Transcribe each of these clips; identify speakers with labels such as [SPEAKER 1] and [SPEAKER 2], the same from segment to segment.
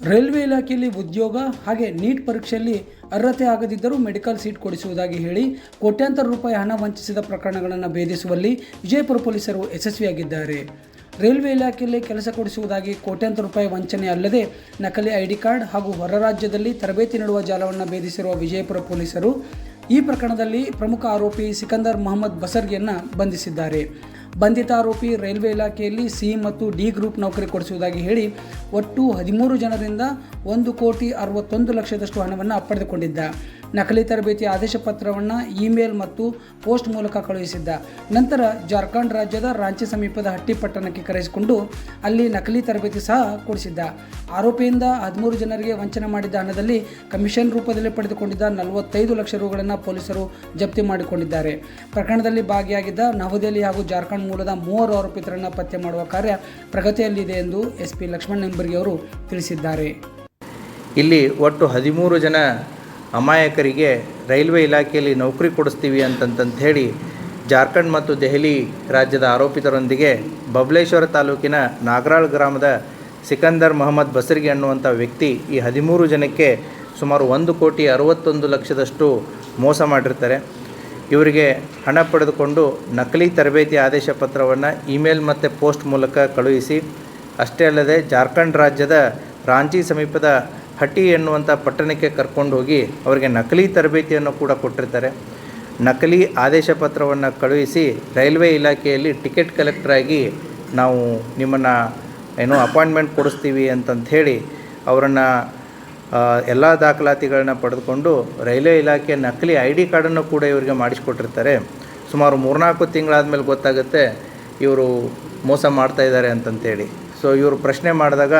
[SPEAKER 1] Railway ಇಲಾಖೆಯಲ್ಲಿ ಉದ್ಯೋಗ ಹಾಗೆ ನೀಟ್ ಪರೀಕ್ಷೆಯಲ್ಲಿ ಅರ್ಹತೆ ಆಗದಿದ್ದರೂ ಮೆಡಿಕಲ್ ಸೀಟ್ ಕೊಡಿಸುವುದಾಗಿ ಹೇಳಿ ಕೋಟ್ಯಾಂತರ ರೂಪಾಯಿ ಹಣ ವಂಚಿಸಿದ ಪ್ರಕರಣಗಳನ್ನು ಭೇದಿಸುವಲ್ಲಿ ವಿಜಯಪುರ ಪೊಲೀಸರು ಯಶಸ್ವಿಯಾಗಿದ್ದಾರೆ. ರೈಲ್ವೆ ಇಲಾಖೆಯಲ್ಲಿ ಕೆಲಸ ಕೊಡಿಸುವುದಾಗಿ ಕೋಟ್ಯಾಂತರ ರೂಪಾಯಿ ವಂಚನೆ ಅಲ್ಲದೆ ನಕಲಿ ಐಡಿ ಕಾರ್ಡ್ ಹಾಗೂ ಹೊರ ರಾಜ್ಯದಲ್ಲಿ ತರಬೇತಿ ನೀಡುವ ಜಾಲವನ್ನು ಭೇದಿಸಿರುವ ವಿಜಯಪುರ ಪೊಲೀಸರು ಈ ಪ್ರಕರಣದಲ್ಲಿ ಪ್ರಮುಖ ಆರೋಪಿ ಸಿಕಂದರ್ ಮೊಹಮ್ಮದ್ ಬಸರ್ಗಿಯನ್ನು ಬಂಧಿಸಿದ್ದಾರೆ. ಬಂಧಿತ ಆರೋಪಿ ರೈಲ್ವೆ ಇಲಾಖೆಯಲ್ಲಿ ಸಿ ಮತ್ತು ಡಿ ಗ್ರೂಪ್ ನೌಕರಿ ಕೊಡಿಸುವುದಾಗಿ ಹೇಳಿ ಒಟ್ಟು ಹದಿಮೂರು ಜನರಿಂದ ಒಂದು ಕೋಟಿ ಅರವತ್ತೊಂದು ಲಕ್ಷದಷ್ಟು ಹಣವನ್ನು ಪಡೆದುಕೊಂಡಿದ್ದ. ನಕಲಿ ತರಬೇತಿ ಆದೇಶ ಪತ್ರವನ್ನು ಇಮೇಲ್ ಮತ್ತು ಪೋಸ್ಟ್ ಮೂಲಕ ಕಳುಹಿಸಿದ್ದ. ನಂತರ ಜಾರ್ಖಂಡ್ ರಾಜ್ಯದ ರಾಂಚಿ ಸಮೀಪದ ಹಟ್ಟಿ ಪಟ್ಟಣಕ್ಕೆ ಕರೆಸಿಕೊಂಡು ಅಲ್ಲಿ ನಕಲಿ ತರಬೇತಿ ಸಹ ಕೊಡಿಸಿದ್ದ. ಆರೋಪಿಯಿಂದ ಹದಿಮೂರು ಜನರಿಗೆ ವಂಚನೆ ಮಾಡಿದ್ದ ಹಣದಲ್ಲಿ ಕಮಿಷನ್ ರೂಪದಲ್ಲಿ ಪಡೆದುಕೊಂಡಿದ್ದ ನಲವತ್ತೈದು ಲಕ್ಷ ರೂಗಳನ್ನು ಪೊಲೀಸರು ಜಪ್ತಿ ಮಾಡಿಕೊಂಡಿದ್ದಾರೆ. ಪ್ರಕರಣದಲ್ಲಿ ಭಾಗಿಯಾಗಿದ್ದ ನವದೆಹಲಿ ಹಾಗೂ ಜಾರ್ಖಂಡ್ ಮೂಲದ ಮೂವರು ಆರೋಪಿತರನ್ನು ಪತ್ತೆ ಮಾಡುವ ಕಾರ್ಯ ಪ್ರಗತಿಯಲ್ಲಿದೆ ಎಂದು ಎಸ್ ಪಿ ಲಕ್ಷ್ಮಣ್ ಅವರು ತಿಳಿಸಿದ್ದಾರೆ.
[SPEAKER 2] ಇಲ್ಲಿ ಒಟ್ಟು ಹದಿಮೂರು ಜನ ಅಮಾಯಕರಿಗೆ ರೈಲ್ವೆ ಇಲಾಖೆಯಲ್ಲಿ ನೌಕರಿ ಕೊಡಿಸ್ತೀವಿ ಅಂತಂತಂತ ಹೇಳಿ ಜಾರ್ಖಂಡ್ ಮತ್ತು ದೆಹಲಿ ರಾಜ್ಯದ ಆರೋಪಿತರೊಂದಿಗೆ ಬಬಲೇಶ್ವರ ತಾಲೂಕಿನ ನಾಗರಾಳ್ ಗ್ರಾಮದ ಸಿಕಂದರ್ ಮೊಹಮ್ಮದ್ ಬಸರಿಗೆ ಅನ್ನುವಂಥ ವ್ಯಕ್ತಿ ಈ ಹದಿಮೂರು ಜನಕ್ಕೆ ಸುಮಾರು ಒಂದು ಕೋಟಿ ಅರವತ್ತೊಂದು ಲಕ್ಷದಷ್ಟು ಮೋಸ ಮಾಡಿರ್ತಾರೆ. ಇವರಿಗೆ ಹಣ ಪಡೆದುಕೊಂಡು ನಕಲಿ ತರಬೇತಿ ಆದೇಶ ಪತ್ರವನ್ನು ಇಮೇಲ್ ಮತ್ತು ಪೋಸ್ಟ್ ಮೂಲಕ ಕಳುಹಿಸಿ, ಅಷ್ಟೇ ಅಲ್ಲದೆ ಜಾರ್ಖಂಡ್ ರಾಜ್ಯದ ರಾಂಚಿ ಸಮೀಪದ ಹಟ್ಟಿ ಎನ್ನುವಂಥ ಪಟ್ಟಣಕ್ಕೆ ಕರ್ಕೊಂಡು ಹೋಗಿ ಅವರಿಗೆ ನಕಲಿ ತರಬೇತಿಯನ್ನು ಕೂಡ ಕೊಟ್ಟಿರ್ತಾರೆ. ನಕಲಿ ಆದೇಶ ಪತ್ರವನ್ನು ಕಳುಹಿಸಿ ರೈಲ್ವೆ ಇಲಾಖೆಯಲ್ಲಿ ಟಿಕೆಟ್ ಕಲೆಕ್ಟ್ರಾಗಿ ನಾವು ನಿಮ್ಮನ್ನು ಏನು ಅಪಾಯಿಂಟ್ಮೆಂಟ್ ಕೊಡಿಸ್ತೀವಿ ಅಂತಂತ ಹೇಳಿ ಅವರನ್ನು ಎಲ್ಲ ದಾಖಲಾತಿಗಳನ್ನ ಪಡೆದುಕೊಂಡು ರೈಲ್ವೆ ಇಲಾಖೆ ನಕಲಿ ಐ ಡಿ ಕಾರ್ಡನ್ನು ಕೂಡ ಇವರಿಗೆ ಮಾಡಿಸ್ಕೊಟ್ಟಿರ್ತಾರೆ. ಸುಮಾರು ಮೂರ್ನಾಲ್ಕು ತಿಂಗಳಾದಮೇಲೆ ಗೊತ್ತಾಗುತ್ತೆ ಇವರು ಮೋಸ ಮಾಡ್ತಾಯಿದ್ದಾರೆ ಅಂತಂತೇಳಿ ಸೊ ಇವರು ಪ್ರಶ್ನೆ ಮಾಡಿದಾಗ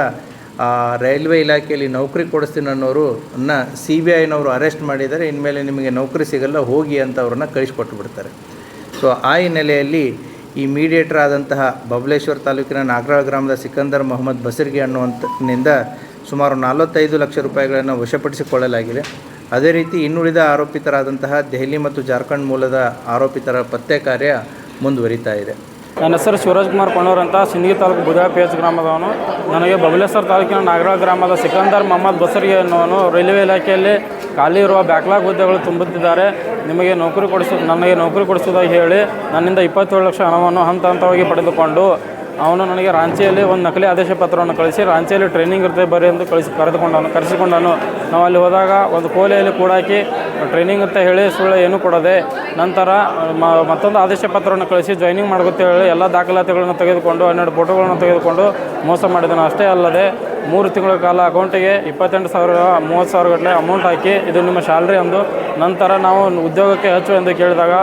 [SPEAKER 2] ರೈಲ್ವೆ ಇಲಾಖೆಯಲ್ಲಿ ನೌಕರಿ ಕೊಡಿಸ್ತೀನಿ ಅನ್ನೋರು ಅನ್ನ ಸಿ ಬಿ ಐನವರು ಅರೆಸ್ಟ್ ಮಾಡಿದರೆ ಇನ್ಮೇಲೆ ನಿಮಗೆ ನೌಕರಿ ಸಿಗಲ್ಲ, ಹೋಗಿ ಅಂತ ಅವ್ರನ್ನ ಕಳಿಸ್ಕೊಟ್ಟು ಬಿಡ್ತಾರೆ. ಸೊ, ಆ ಹಿನ್ನೆಲೆಯಲ್ಲಿ ಈ ಮೀಡಿಯೇಟರ್ ಆದಂತಹ ಬಬಲೇಶ್ವರ ತಾಲೂಕಿನ ನಾಗರಾಳ ಗ್ರಾಮದ ಸಿಕಂದರ್ ಮೊಹಮ್ಮದ್ ಬಸರ್ಗಿ ಅನ್ನುವಂಥನಿಂದ ಸುಮಾರು ನಲವತ್ತೈದು ಲಕ್ಷ ರೂಪಾಯಿಗಳನ್ನು ವಶಪಡಿಸಿಕೊಳ್ಳಲಾಗಿದೆ. ಅದೇ ರೀತಿ ಇನ್ನುಳಿದ ಆರೋಪಿತರಾದಂತಹ ದೆಹಲಿ ಮತ್ತು ಜಾರ್ಖಂಡ್ ಮೂಲದ ಆರೋಪಿತರ ಪತ್ತೆ ಕಾರ್ಯ ಮುಂದುವರಿತಾ ಇದೆ.
[SPEAKER 3] ನನ್ನ ಹೆಸರು ಶಿವರಾಜ್ ಕುಮಾರ್ ಕೊಂಡೂರ್ ಅಂತ ಸಿಂದಗಿ ತಾಲೂಕು ಬುಧಾ ಪೇಜ್ ಗ್ರಾಮದವನು. ನನಗೆ ಬಬಲೇಶ್ವರ ತಾಲೂಕಿನ ನಾಗರಾಳ್ ಗ್ರಾಮದ ಸಿಕಂದರ್ ಮೊಹಮ್ಮದ್ ಬಸರಿಗೆ ಎನ್ನುವನು ರೈಲ್ವೆ ಇಲಾಖೆಯಲ್ಲಿ ಖಾಲಿ ಇರುವ ಬ್ಯಾಕ್ಲಾಗ್ ಹುದ್ದೆಗಳು ತುಂಬುತ್ತಿದ್ದಾರೆ ನಿಮಗೆ ನೌಕರಿ ಕೊಡಿಸು, ನನಗೆ ನೌಕರಿ ಕೊಡಿಸೋದಾಗಿ ಹೇಳಿ ನನ್ನಿಂದ ಇಪ್ಪತ್ತೇಳು ಲಕ್ಷ ಹಣವನ್ನು ಹಂತ ಹಂತವಾಗಿ ಪಡೆದುಕೊಂಡು ಅವನು ನನಗೆ ರಾಂಚಿಯಲ್ಲಿ ಒಂದು ನಕಲಿ ಆದೇಶ ಪತ್ರವನ್ನು ಕಳಿಸಿ ರಾಂಚಿಯಲ್ಲಿ ಟ್ರೈನಿಂಗ್ ಇರುತ್ತೆ ಬರೀ ಎಂದು ಕಳಿಸಿ, ಕರೆದುಕೊಂಡನು, ಕರೆಸಿಕೊಂಡನು. ನಾವು ಅಲ್ಲಿ ಹೋದಾಗ ಒಂದು ಕೋಲೆಯಲ್ಲಿ ಕೂಡಾಕಿ ಟ್ರೈನಿಂಗ್ ಅಂತ ಹೇಳಿ ಸುಳ್ಳು ಏನೂ ಕೊಡದೆ ನಂತರ ಮತ್ತೊಂದು ಆದೇಶ ಪತ್ರವನ್ನು ಕಳಿಸಿ ಜಾಯ್ನಿಂಗ್ ಹೇಳಿ ಎಲ್ಲ ದಾಖಲಾತಿಗಳನ್ನು ತೆಗೆದುಕೊಂಡು, ಹನ್ನೆರಡು ಫೋಟೋಗಳನ್ನು ತೆಗೆದುಕೊಂಡು ಮೋಸ ಮಾಡಿದನು. ಅಷ್ಟೇ ಅಲ್ಲದೆ, ಮೂರು ತಿಂಗಳ ಕಾಲ ಅಕೌಂಟಿಗೆ ಇಪ್ಪತ್ತೆಂಟು ಸಾವಿರ, ಮೂವತ್ತು ಸಾವಿರಗಟ್ಟಲೆ ಅಮೌಂಟ್ ಹಾಕಿ ಇದು ನಿಮ್ಮ ಸ್ಯಾಲ್ರಿ ಅಂದು. ನಂತರ ನಾವು ಉದ್ಯೋಗಕ್ಕೆ ಹೆಚ್ಚು ಎಂದು ಕೇಳಿದಾಗ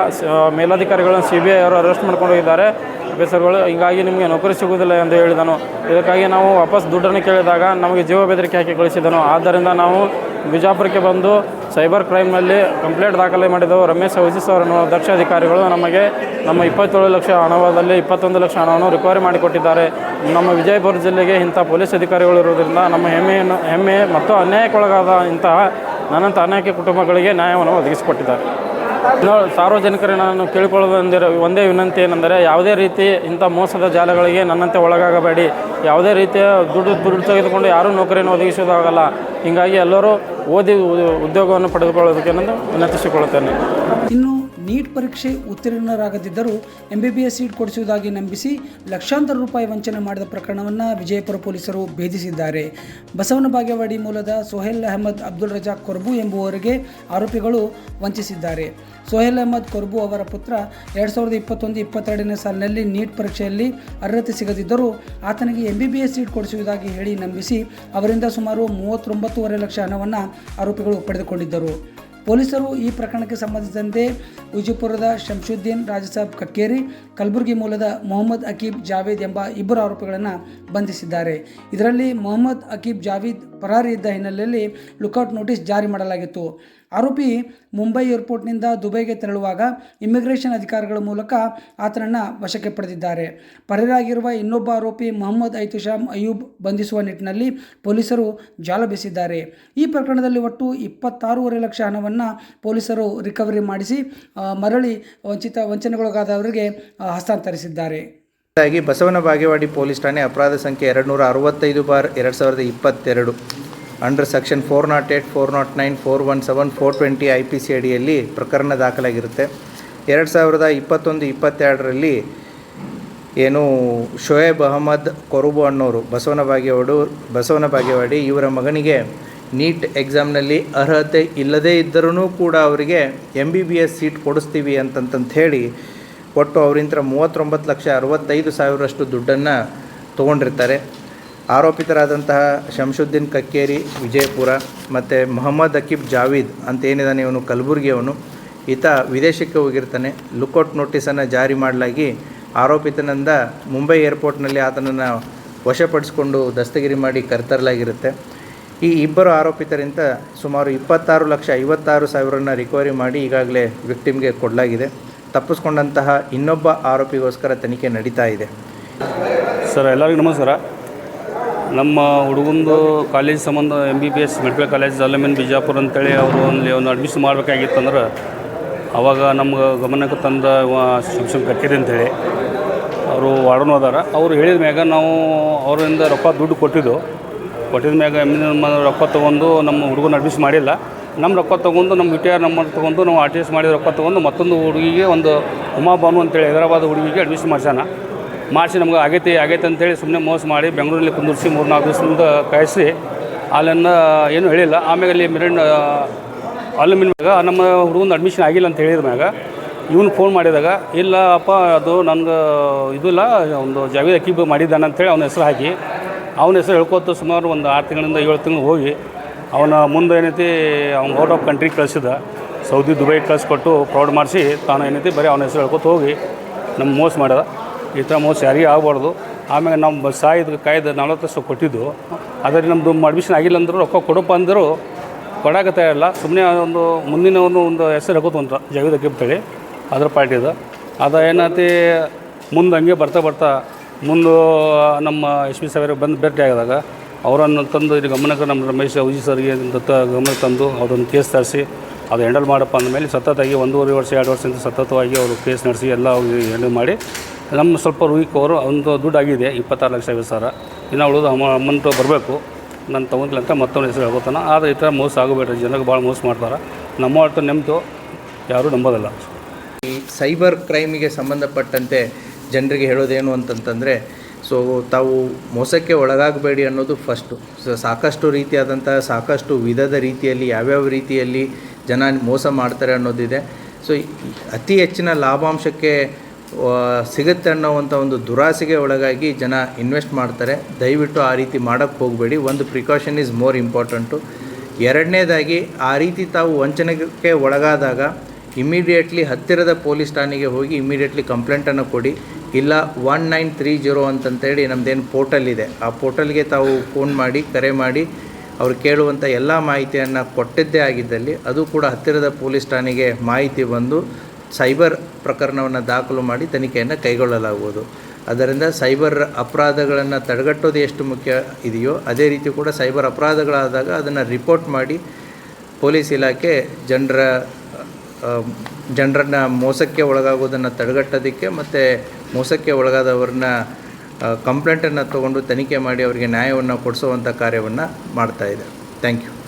[SPEAKER 3] ಮೇಲಾಧಿಕಾರಿಗಳನ್ನು ಮೇಲಧಿಕಾರಿಗಳನ್ನು ಸಿ ಬಿ ಐ ಅವರು ಅರೆಸ್ಟ್ ಮಾಡ್ಕೊಂಡು ಹೋಗಿದ್ದಾರೆ. ಆಫೀಸರ್ಗಳು ಹೀಗಾಗಿ ನಿಮಗೆ ನೌಕರಿ ಸಿಗುವುದಿಲ್ಲ ಎಂದು ಹೇಳಿದನು. ಇದಕ್ಕಾಗಿ ನಾವು ವಾಪಸ್ ದುಡ್ಡನ್ನು ಕೇಳಿದಾಗ ನಮಗೆ ಜೀವ ಬೆದರಿಕೆ ಹಾಕಿ ಕಳಿಸಿದನು. ಆದ್ದರಿಂದ ನಾವು ಬಿಜಾಪುರಕ್ಕೆ ಬಂದು ಸೈಬರ್ ಕ್ರೈಮ್ನಲ್ಲಿ ಕಂಪ್ಲೇಂಟ್ ದಾಖಲೆ ಮಾಡಿದವು. ರಮೇಶ್ ಔಜಿಸ್ ಅವರ ದಕ್ಷ ಅಧಿಕಾರಿಗಳು ನಮಗೆ ನಮ್ಮ ಇಪ್ಪತ್ತೇಳು ಲಕ್ಷ ಹಣದಲ್ಲಿ ಇಪ್ಪತ್ತೊಂದು ಲಕ್ಷ ಹಣವನ್ನು ರಿಕವರಿ ಮಾಡಿಕೊಟ್ಟಿದ್ದಾರೆ. ನಮ್ಮ ವಿಜಯಪುರ ಜಿಲ್ಲೆಗೆ ಇಂಥ ಪೊಲೀಸ್ ಅಧಿಕಾರಿಗಳು ಇರುವುದರಿಂದ ನಮ್ಮ ಹೆಮ್ಮೆಯನ್ನು ಹೆಮ್ಮೆ ಮತ್ತು ಅನ್ಯಾಯಕ್ಕೊಳಗಾದ ಇಂತಹ ನನ್ನಂಥ ಅನೇಕ ಕುಟುಂಬಗಳಿಗೆ ನ್ಯಾಯವನ್ನು ಒದಗಿಸಿಕೊಟ್ಟಿದ್ದಾರೆ. ಇನ್ನು ಸಾರ್ವಜನಿಕರಿಗೆ ನಾನು ಕೇಳಿಕೊಳ್ಳುವುದೆಂದರೆ ಒಂದೇ ವಿನಂತಿ ಏನೆಂದರೆ ಯಾವುದೇ ರೀತಿ ಇಂಥ ಮೋಸದ ಜಾಲಗಳಿಗೆ ನನ್ನಂತೆ ಒಳಗಾಗಬೇಡಿ. ಯಾವುದೇ ರೀತಿಯ ದುಡ್ಡು ದುಡ್ಡು ತೆಗೆದುಕೊಂಡು ಯಾರೂ ನೌಕರಿಯನ್ನು ಒದಗಿಸೋದಾಗಲ್ಲ. ಹೀಗಾಗಿ ಎಲ್ಲರೂ ಓದಿ ಉದ್ಯೋಗವನ್ನು ಪಡೆದುಕೊಳ್ಳೋದಕ್ಕೆ ನಾನು ವಿನಂತಿಸಿಕೊಳ್ಳುತ್ತೇನೆ.
[SPEAKER 1] ಇನ್ನು ನೀಟ್ ಪರೀಕ್ಷೆ ಉತ್ತೀರ್ಣರಾಗದಿದ್ದರೂ M B B S seat ಕೊಡಿಸುವುದಾಗಿ ನಂಬಿಸಿ ಲಕ್ಷಾಂತರ ರೂಪಾಯಿ ವಂಚನೆ ಮಾಡಿದ ಪ್ರಕರಣವನ್ನು ವಿಜಯಪುರ ಪೊಲೀಸರು ಭೇದಿಸಿದ್ದಾರೆ. ಬಸವನ ಬಾಗೇವಾಡಿ ಮೂಲದ ಸೊಹೇಲ್ ಅಹಮದ್ ಅಬ್ದುಲ್ ರಜಾಕ್ ಕೊರ್ಬು ಎಂಬುವವರಿಗೆ ಆರೋಪಿಗಳು ವಂಚಿಸಿದ್ದಾರೆ. ಸೊಹೇಲ್ ಅಹಮದ್ ಕೊರ್ಬು ಅವರ ಪುತ್ರ ಎರಡು ಸಾವಿರದ ಇಪ್ಪತ್ತೊಂದು ಇಪ್ಪತ್ತೆರಡನೇ ಸಾಲಿನಲ್ಲಿ ನೀಟ್ ಪರೀಕ್ಷೆಯಲ್ಲಿ ಅರ್ಹತೆ ಸಿಗದಿದ್ದರೂ ಆತನಿಗೆ M B B S seat ಕೊಡಿಸುವುದಾಗಿ ಹೇಳಿ ನಂಬಿಸಿ ಅವರಿಂದ ಸುಮಾರು ಮೂವತ್ತೊಂಬತ್ತೂವರೆ ಲಕ್ಷ ಹಣವನ್ನು ಆರೋಪಿಗಳು ಪಡೆದುಕೊಂಡಿದ್ದರು. ಪೊಲೀಸರು ಈ ಪ್ರಕರಣಕ್ಕೆ ಸಂಬಂಧಿಸಿದಂತೆ ವಿಜಯಪುರದ ಶಂಶುದ್ದೀನ್ ರಾಜಸಾಬ್ ಕಕ್ಕೇರಿ ಕಲಬುರಗಿ ಮೂಲದ ಮೊಹಮ್ಮದ್ ಅಕೀಬ್ ಜಾವೇದ್ ಎಂಬ ಇಬ್ಬರು ಆರೋಪಿಗಳನ್ನು ಬಂಧಿಸಿದ್ದಾರೆ. ಇದರಲ್ಲಿ ಮೊಹಮ್ಮದ್ ಅಕೀಬ್ ಜಾವೇದ್ ಪರಾರಿ ಇದ್ದ ಹಿನ್ನೆಲೆಯಲ್ಲಿ ಲುಕೌಟ್ ನೋಟಿಸ್ ಜಾರಿ ಮಾಡಲಾಗಿತ್ತು. ಆರೋಪಿ ಮುಂಬೈ ಏರ್ಪೋರ್ಟ್ನಿಂದ ದುಬೈಗೆ ತೆರಳುವಾಗ ಇಮಿಗ್ರೇಷನ್ ಅಧಿಕಾರಿಗಳ ಮೂಲಕ ಆತನನ್ನು ವಶಕ್ಕೆ ಪಡೆದಿದ್ದಾರೆ. ಪರಾರಿಯಾಗಿರುವ ಇನ್ನೊಬ್ಬ ಆರೋಪಿ ಮೊಹಮ್ಮದ್ ಐತುಶಾಮ್ ಅಯೂಬ್ ಬಂಧಿಸುವ ನಿಟ್ಟಿನಲ್ಲಿ ಪೊಲೀಸರು ಜಾಲ ಬೀಸಿದ್ದಾರೆ. ಈ ಪ್ರಕರಣದಲ್ಲಿ ಒಟ್ಟು ಇಪ್ಪತ್ತಾರೂವರೆ ಲಕ್ಷ ಹಣವನ್ನು ಪೊಲೀಸರು ರಿಕವರಿ ಮಾಡಿಸಿ ಮರಳಿ ವಂಚಿತ, ವಂಚನೆಗೊಳಗಾದವರಿಗೆ ಹಸ್ತಾಂತರಿಸಿದ್ದಾರೆ.
[SPEAKER 2] ಹಾಗಾಗಿ ಬಸವನ ಬಾಗೇವಾಡಿ ಪೊಲೀಸ್ ಠಾಣೆ ಅಪರಾಧ ಸಂಖ್ಯೆ ಎರಡು ನೂರ ಅರವತ್ತೈದು ಬಾರ್ ಎರಡು ಸಾವಿರದ ಇಪ್ಪತ್ತೆರಡು. Under section four nought eight, four nought nine, four one seven, four twenty I P C ಅಡಿಯಲ್ಲಿ ಪ್ರಕರಣ ದಾಖಲಾಗಿರುತ್ತೆ. ಎರಡು ಸಾವಿರದ ಇಪ್ಪತ್ತೊಂದು, ಇಪ್ಪತ್ತೆರಡರಲ್ಲಿ ಏನು ಶೋಯೇಬ್ ಅಹಮದ್ ಕೊರುಬು ಅನ್ನೋರು ಬಸವನ ಬಾಗೇವಾಡು, ಬಸವನ ಬಾಗೇವಾಡಿ ಇವರ ಮಗನಿಗೆ ನೀಟ್ ಎಕ್ಸಾಮ್ನಲ್ಲಿ ಅರ್ಹತೆ ಇಲ್ಲದೇ ಇದ್ದರೂ ಕೂಡ ಅವರಿಗೆ M B B S seat ಕೊಡಿಸ್ತೀವಿ ಅಂತಂತಂತ ಹೇಳಿ ಒಟ್ಟು ಅವರಿಂತ ಮೂವತ್ತೊಂಬತ್ತು ಲಕ್ಷ ಅರವತ್ತೈದು ಸಾವಿರಷ್ಟು ದುಡ್ಡನ್ನು ತೊಗೊಂಡಿರ್ತಾರೆ. ಆರೋಪಿತರಾದಂತಹ ಶಂಶುದ್ದೀನ್ ಕಕ್ಕೇರಿ, ವಿಜಯಪುರ ಮತ್ತು ಮೊಹಮ್ಮದ್ ಅಕೀಬ್ ಜಾವೀದ್ ಅಂತ ಏನಿದ್ದಾನೆ ಇವನು ಕಲಬುರಗಿಯವನು ಈತ ವಿದೇಶಕ್ಕೆ ಹೋಗಿರ್ತಾನೆ. ಲುಕೌಟ್ ನೋಟಿಸನ್ನು ಜಾರಿ ಮಾಡಲಾಗಿ ಆರೋಪಿತನಿಂದ ಮುಂಬೈ ಏರ್ಪೋರ್ಟ್ನಲ್ಲಿ ಆತನನ್ನು ವಶಪಡಿಸಿಕೊಂಡು ದಸ್ತಗಿರಿ ಮಾಡಿ ಕರೆತರಲಾಗಿರುತ್ತೆ. ಈ ಇಬ್ಬರು ಆರೋಪಿತರಿಂದ ಸುಮಾರು ಇಪ್ಪತ್ತಾರು ಲಕ್ಷ ಐವತ್ತಾರು ಸಾವಿರನ ರಿಕವರಿ ಮಾಡಿ ಈಗಾಗಲೇ ವಿಕ್ಟಿಮ್ಗೆ ಕೊಡಲಾಗಿದೆ. ತಪ್ಪಿಸ್ಕೊಂಡಂತಹ ಇನ್ನೊಬ್ಬ ಆರೋಪಿಗೋಸ್ಕರ ತನಿಖೆ ನಡೀತಾ ಇದೆ.
[SPEAKER 4] ಸರ್, ಎಲ್ಲರಿಗೂ ನಮಸ್ಕಾರ. ನಮ್ಮ ಹುಡುಗಂದು ಕಾಲೇಜ್ ಸಂಬಂಧ M B B S medical college ಅಲ್ಲಮೇನ್ Bijapur ಅಂತೇಳಿ ಅವರು ಅಲ್ಲಿ ಒಂದು ಅಡ್ಮಿಷನ್ ಮಾಡಬೇಕಾಗಿತ್ತಂದ್ರೆ ಅವಾಗ ನಮ್ಗೆ ಗಮನಕ್ಕೆ ತಂದ ಶಿಕ್ಷಣ ಕಟ್ಟಿದೆ ಅಂತೇಳಿ. ಅವರು ವಾರ್ಡನ್ ಅದಾರ. ಅವರು ಹೇಳಿದ ಮ್ಯಾಗ ನಾವು ಅವರಿಂದ ರೊಕ್ಕ ದುಡ್ಡು ಕೊಟ್ಟಿದ್ದು. ಕೊಟ್ಟಿದ ಮ್ಯಾಗ ಎಂ ರೊಕ್ಕ ತೊಗೊಂಡು ನಮ್ಮ ಹುಡುಗನ ಅಡ್ಮಿಷನ್ ಮಾಡಿಲ್ಲ. ನಮ್ಮ ರೊಕ್ಕ ತೊಗೊಂಡು ನಮ್ಮ ವಿ ಟಿ ಆರ್ ನಂಬರ್ ತೊಗೊಂಡು ನಾವು ಆರ್ ಟಿ ಎಸ್ ಮಾಡಿದ ರೊಕ್ಕ ತೊಗೊಂಡು ಮತ್ತೊಂದು ಹುಡುಗಿಗೆ ಒಂದು ಉಮಾ ಬಾನು ಅಂತೇಳಿ ಹೈದರಾಬಾದ್ ಹುಡುಗಿಗೆ ಅಡ್ಮಿಷನ್ ಮಾಡ್ಸಾನ ಮಾಡಿಸಿ ನಮ್ಗೆ ಆಗೈತಿ, ಆಗೈತೆ ಅಂತೇಳಿ ಸುಮ್ಮನೆ ಮೋಸ ಮಾಡಿ ಬೆಂಗಳೂರಲ್ಲಿ ಕುಂದಿರಿಸಿ ಮೂರು ನಾಲ್ಕು ದಿವಸದಿಂದ ಕಾಯಿಸಿ ಅಲ್ಲಿಂದ ಏನೂ ಹೇಳಿಲ್ಲ. ಆಮೇಲೆ ಅಲ್ಲಿ ಮಿರಣ್ಣ ಅಲ್ಲಿ ನಮ್ಮ ಹುಡುಗನ ಅಡ್ಮಿಷನ್ ಆಗಿಲ್ಲ ಅಂತ ಹೇಳಿದ ಮ್ಯಾಗ ಇವನು ಫೋನ್ ಮಾಡಿದಾಗ, ಇಲ್ಲ ಅಪ್ಪ ಅದು ನನಗೆ ಇದಿಲ್ಲ ಒಂದು ಜಾವೇದ್ ಅಕೀಬ್ ಮಾಡಿದ್ದಾನೆ ಅಂತೇಳಿ ಅವನ ಹೆಸರು ಹಾಕಿ ಅವನ ಹೆಸರು ಹೇಳ್ಕೊತ ಸುಮಾರು ಒಂದು ಆರು ತಿಂಗಳಿಂದ ಏಳು ತಿಂಗಳು ಹೋಗಿ, ಅವನ ಮುಂದೆ ಏನೈತಿ, ಅವ್ನು ಔಟ್ ಆಫ್ ಕಂಟ್ರಿ ಕಳಿಸಿದ. ಸೌದಿ, ದುಬೈ ಕಳಿಸ್ಕೊಟ್ಟು ಪ್ರೌಡ್ ಮಾಡಿಸಿ ತಾನು ಏನೈತಿ, ಬರೀ ಅವನ ಹೆಸರು ಹೇಳ್ಕೊತ ಹೋಗಿ ನಮ್ಮ ಮೋಸ ಮಾಡ್ಯದ ಈ ಥರ ಮೋಸ ಯಾರಿಗೂ ಆಗಬಾರ್ದು. ಆಮೇಲೆ ನಮ್ಮ ಸಾಯಿದ ಕಾಯ್ದು ನಲ್ವತ್ತು ವರ್ಷ ಕೊಟ್ಟಿದ್ದು. ಆದರೆ ನಮ್ಮದು ಅಡ್ಮಿಷನ್ ಆಗಿಲ್ಲ ಅಂದರೂ ರೊಕ್ಕ ಕೊಡಪ್ಪ ಅಂದರೂ ಕೊಡಕ್ಕೆ ತಯಾರಿಲ್ಲ ಸುಮ್ಮನೆ ಒಂದು ಮುಂದಿನ ಒಂದು ಹೆಸರು ಹಾಕೋದು ಅಂತ, ಜಗದ ಅಂತೇಳಿ ಅದರ ಪಾರ್ಟಿದು ಅದು ಏನತಿ, ಮುಂದೆ ಹಂಗೆ ಬರ್ತಾ ಬರ್ತಾ ಮುಂದೆ, ನಮ್ಮ ಎಸ್ ಪಿ ಸಾವಿರ ಬಂದು ಭೇಟಿ ಆಗಿದಾಗ ಅವರನ್ನು ತಂದು ಇಲ್ಲಿ ಗಮನಕ್ಕೆ ನಮ್ಮ ರಮೇಶ್ ಉಜಿ ಸರ್ಗೆ ದತ್ತ ಗಮನಕ್ಕೆ ತಂದು ಅವರನ್ನು ಕೇಸ್ ತರಿಸಿ ಅದು ಹ್ಯಾಂಡಲ್ ಮಾಡಪ್ಪ ಅಂದಮೇಲೆ ಸತತವಾಗಿ ಒಂದೂವರೆ ವರ್ಷ, ಎರಡು ವರ್ಷದಿಂದ ಸತತವಾಗಿ ಅವರು ಕೇಸ್ ನಡೆಸಿ ಎಲ್ಲ ಅವ್ರಿಗೆ ಹ್ಯಾಂಡಲ್ ಮಾಡಿ ನಮ್ಮ ಸ್ವಲ್ಪ ವೀಕ್ ಅವರು ಒಂದು ದುಡ್ಡು ಆಗಿದೆ, ಇಪ್ಪತ್ತಾರು ಲಕ್ಷ ಐವತ್ತು ಸಾವಿರ. ಇನ್ನು ಉಳಿದು ಅಮ, ಅಮೌಂಟು ಬರಬೇಕು. ನಾನು ತೊಗೊಂಡಿಲ್ಲ ಅಂತ ಮತ್ತೊಂದು ಹೆಸರು ಹೇಳ್ಬೋತಾನೆ ಆದರೆ ಈ ಥರ ಮೋಸ ಆಗಬೇಡ್ರಿ, ಜನಕ್ಕೆ ಭಾಳ ಮೋಸ ಮಾಡ್ತಾರೆ. ನಮ್ಮ ಹೊರತು ನೆಮ್ಮದು ಯಾರೂ ನಂಬೋದಿಲ್ಲ.
[SPEAKER 2] ಈ ಸೈಬರ್ ಕ್ರೈಮಿಗೆ ಸಂಬಂಧಪಟ್ಟಂತೆ ಜನರಿಗೆ ಹೇಳೋದೇನು ಅಂತಂತಂದರೆ ಸೊ ತಾವು ಮೋಸಕ್ಕೆ ಒಳಗಾಗಬೇಡಿ ಅನ್ನೋದು ಫಸ್ಟು ಸೊ ಸಾಕಷ್ಟು ರೀತಿಯಾದಂಥ ಸಾಕಷ್ಟು ವಿಧದ ರೀತಿಯಲ್ಲಿ, ಯಾವ್ಯಾವ ರೀತಿಯಲ್ಲಿ ಜನ ಮೋಸ ಮಾಡ್ತಾರೆ ಅನ್ನೋದಿದೆ. ಸೊ ಅತಿ ಹೆಚ್ಚಿನ ಲಾಭಾಂಶಕ್ಕೆ ಸಿಗುತ್ತೆ ಅನ್ನೋವಂಥ ಒಂದು ದುರಾಸೆಗೆ ಒಳಗಾಗಿ ಜನ ಇನ್ವೆಸ್ಟ್ ಮಾಡ್ತಾರೆ. ದಯವಿಟ್ಟು ಆ ರೀತಿ ಮಾಡೋಕ್ಕೆ ಹೋಗಬೇಡಿ. ಒಂದು ಪ್ರಿಕಾಷನ್ ಈಸ್ ಮೋರ್ ಇಂಪಾರ್ಟೆಂಟು ಎರಡನೇದಾಗಿ ಆ ರೀತಿ ತಾವು ವಂಚನೆಗೆ ಒಳಗಾದಾಗ ಇಮಿಡಿಯೇಟ್ಲಿ ಹತ್ತಿರದ ಪೊಲೀಸ್ ಠಾಣೆಗೆ ಹೋಗಿ ಇಮಿಡಿಯೇಟ್ಲಿ ಕಂಪ್ಲೇಂಟನ್ನು ಕೊಡಿ. ಇಲ್ಲ, ಒನ್ ನೈನ್ ತ್ರೀ ಜೀರೋ ಅಂತಂತೇಳಿ ನಮ್ಮದೇನು ಪೋರ್ಟಲ್ ಇದೆ. ಆ ಪೋರ್ಟಲ್ಗೆ ತಾವು ಫೋನ್ ಮಾಡಿ, ಕರೆ ಮಾಡಿ, ಅವರು ಕೇಳುವಂಥ ಎಲ್ಲ ಮಾಹಿತಿಯನ್ನು ಕೊಟ್ಟಿದ್ದೇ ಆಗಿದ್ದಲ್ಲಿ ಅದು ಕೂಡ ಹತ್ತಿರದ ಪೊಲೀಸ್ ಠಾಣೆಗೆ ಮಾಹಿತಿ ಬಂದು ಸೈಬರ್ ಪ್ರಕರಣವನ್ನು ದಾಖಲು ಮಾಡಿ ತನಿಖೆಯನ್ನು ಕೈಗೊಳ್ಳಲಾಗುವುದು. ಅದರಿಂದ ಸೈಬರ್ ಅಪರಾಧಗಳನ್ನು ತಡೆಗಟ್ಟೋದು ಎಷ್ಟು ಮುಖ್ಯ ಇದೆಯೋ ಅದೇ ರೀತಿ ಕೂಡ ಸೈಬರ್ ಅಪರಾಧಗಳಾದಾಗ ಅದನ್ನು ರಿಪೋರ್ಟ್ ಮಾಡಿ ಪೊಲೀಸ್ ಇಲಾಖೆ ಜನರ ಜನರನ್ನು ಮೋಸಕ್ಕೆ ಒಳಗಾಗೋದನ್ನು ತಡೆಗಟ್ಟೋದಕ್ಕೆ ಮತ್ತು ಮೋಸಕ್ಕೆ ಒಳಗಾದವ್ರನ್ನ ಕಂಪ್ಲೇಂಟನ್ನು ತೊಗೊಂಡು ತನಿಖೆ ಮಾಡಿ ಅವರಿಗೆ ನ್ಯಾಯವನ್ನು ಕೊಡಿಸುವಂಥ ಕಾರ್ಯವನ್ನು ಮಾಡ್ತಾಯಿದೆ ಥ್ಯಾಂಕ್ ಯು